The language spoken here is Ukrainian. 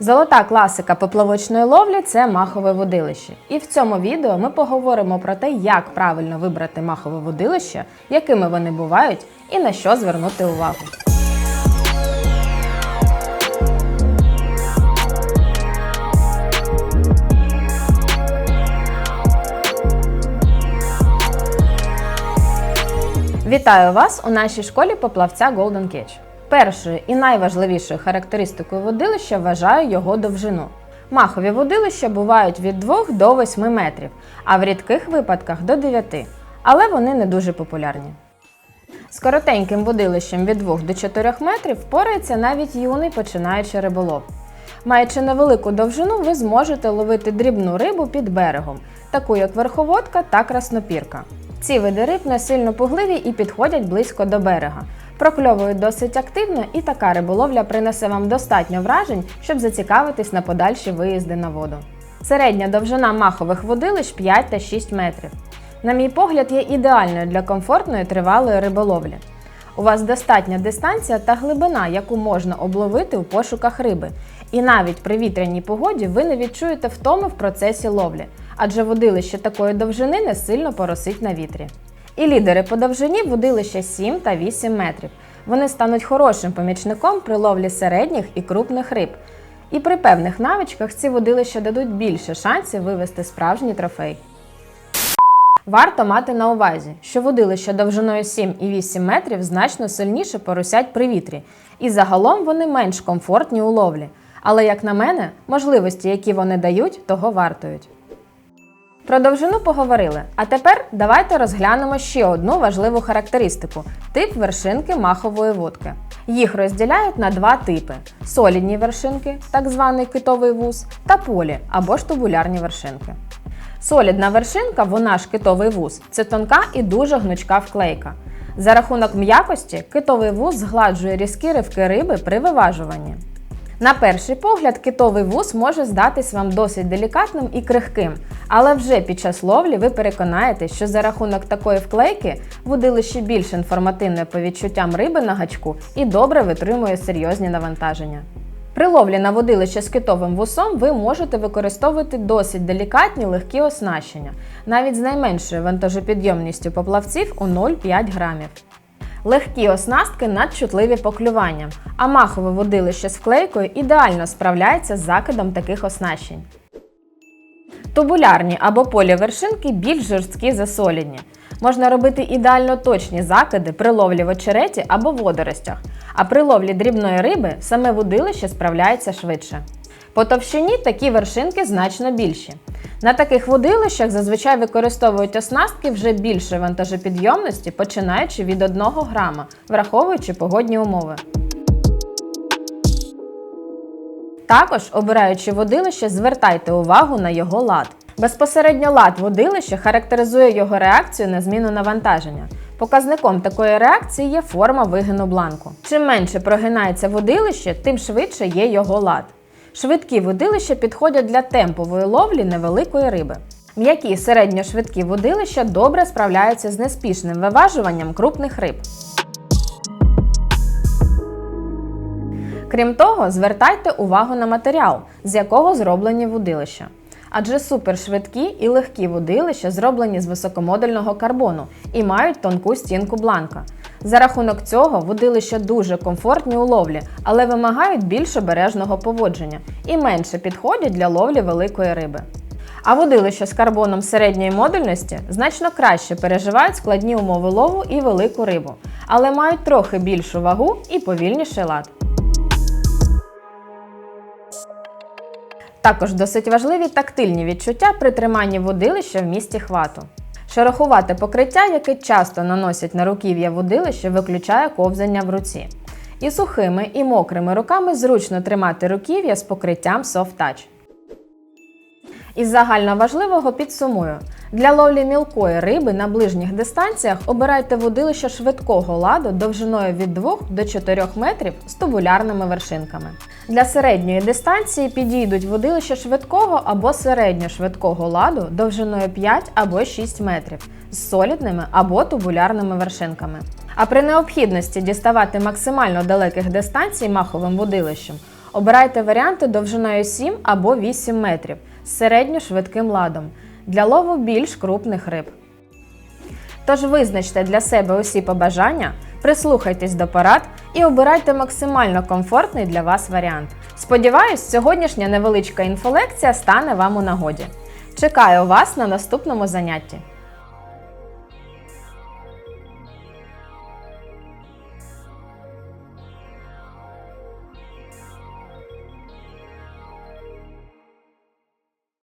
Золота класика поплавочної ловлі це махове водилище. І в цьому відео ми поговоримо про те, як правильно вибрати махове водилище, якими вони бувають і на що звернути увагу. Вітаю вас у нашій школі поплавця Golden Catch. Першою і найважливішою характеристикою водилища вважаю його довжину. Махові водилища бувають від 2 до 8 метрів, а в рідких випадках до 9, але вони не дуже популярні. З коротеньким водилищем від 2 до 4 метрів впорається навіть юний починаючий риболов. Маючи невелику довжину, ви зможете ловити дрібну рибу під берегом, таку як верховодка та краснопірка. Ці види риб не сильно пугливі і підходять близько до берега. Прокльовують досить активно, і така риболовля принесе вам достатньо вражень, щоб зацікавитись на подальші виїзди на воду. Середня довжина махових водилищ 5 та 6 метрів. На мій погляд, є ідеальною для комфортної тривалої риболовлі. У вас достатня дистанція та глибина, яку можна обловити у пошуках риби. І навіть при вітряній погоді ви не відчуєте втоми в процесі ловлі, адже водилище такої довжини не сильно поросить на вітрі. І лідери по довжині водилища 7 та 8 метрів. Вони стануть хорошим помічником при ловлі середніх і крупних риб. І при певних навичках ці водилища дадуть більше шансів вивести справжній трофей. Варто мати на увазі, що водилища довжиною 7 і 8 метрів значно сильніше поросять при вітрі, і загалом вони менш комфортні у ловлі. Але, як на мене, можливості, які вони дають, того вартують. Про довжину поговорили. А тепер давайте розглянемо ще одну важливу характеристику тип вершинки махової вудки. Їх розділяють на два типи: солідні вершинки, так званий китовий вуз, та полі або ж тубулярні вершинки. Солідна вершинка, вона ж китовий вуз, це тонка і дуже гнучка вклейка. За рахунок м'якості китовий вуз згладжує різкі ривки риби при виважуванні. На перший погляд, китовий вуз може здатись вам досить делікатним і крихким, але вже під час ловлі ви переконаєтесь, що за рахунок такої вклейки водилище більш інформативне по відчуттям риби на гачку і добре витримує серйозні навантаження. При ловлі на водилище з китовим вусом ви можете використовувати досить делікатні легкі оснащення, навіть з найменшою вантажопідйомністю поплавців у 0,5 грамів. Легкі оснастки надчутливі по клюванням, а махове водилище з вклейкою ідеально справляється з закидом таких оснащень. Тубулярні або полівершинки більш жорсткі за солідні. Можна робити ідеально точні закиди при ловлі в очереті або водоростях, а при ловлі дрібної риби саме водилище справляється швидше. По товщині такі вершинки значно більші. На таких водилищах зазвичай використовують оснастки вже більшої вантажопідйомності, починаючи від 1 грама, враховуючи погодні умови. Також, обираючи водилище, звертайте увагу на його лад. Безпосередньо лад водилища характеризує його реакцію на зміну навантаження. Показником такої реакції є форма вигину бланку. Чим менше прогинається водилище, тим швидше є його лад. Швидкі водилища підходять для темпової ловлі невеликої риби. М'які середньошвидкі водилища добре справляються з неспішним виважуванням крупних риб. Крім того, звертайте увагу на матеріал, з якого зроблені водилища. Адже супершвидкі і легкі водилища зроблені з високомодульного карбону і мають тонку стінку бланка. За рахунок цього водилища дуже комфортні у ловлі, але вимагають більш обережного поводження і менше підходять для ловлі великої риби. А водилища з карбоном середньої модульності значно краще переживають складні умови лову і велику рибу, але мають трохи більшу вагу і повільніший лад. Також досить важливі тактильні відчуття при триманні водилища в місті хвату. Шерохувате покриття, яке часто наносять на руків'я водилища, виключає ковзання в руці. І сухими, і мокрими руками зручно тримати руків'я з покриттям Soft Touch. Із загально важливого підсумую. Для ловлі мілкої риби на ближніх дистанціях обирайте водилища швидкого ладу довжиною від 2 до 4 метрів з тубулярними вершинками. Для середньої дистанції підійдуть водилища швидкого або середньошвидкого ладу довжиною 5 або 6 метрів з солідними або тубулярними вершинками. А при необхідності діставати максимально далеких дистанцій маховим водилищем Обирайте варіанти довжиною 7 або 8 метрів з середньо-швидким ладом для лову більш крупних риб. Тож визначте для себе усі побажання, прислухайтесь до порад і обирайте максимально комфортний для вас варіант. Сподіваюсь, сьогоднішня невеличка інфолекція стане вам у нагоді. Чекаю вас на наступному занятті.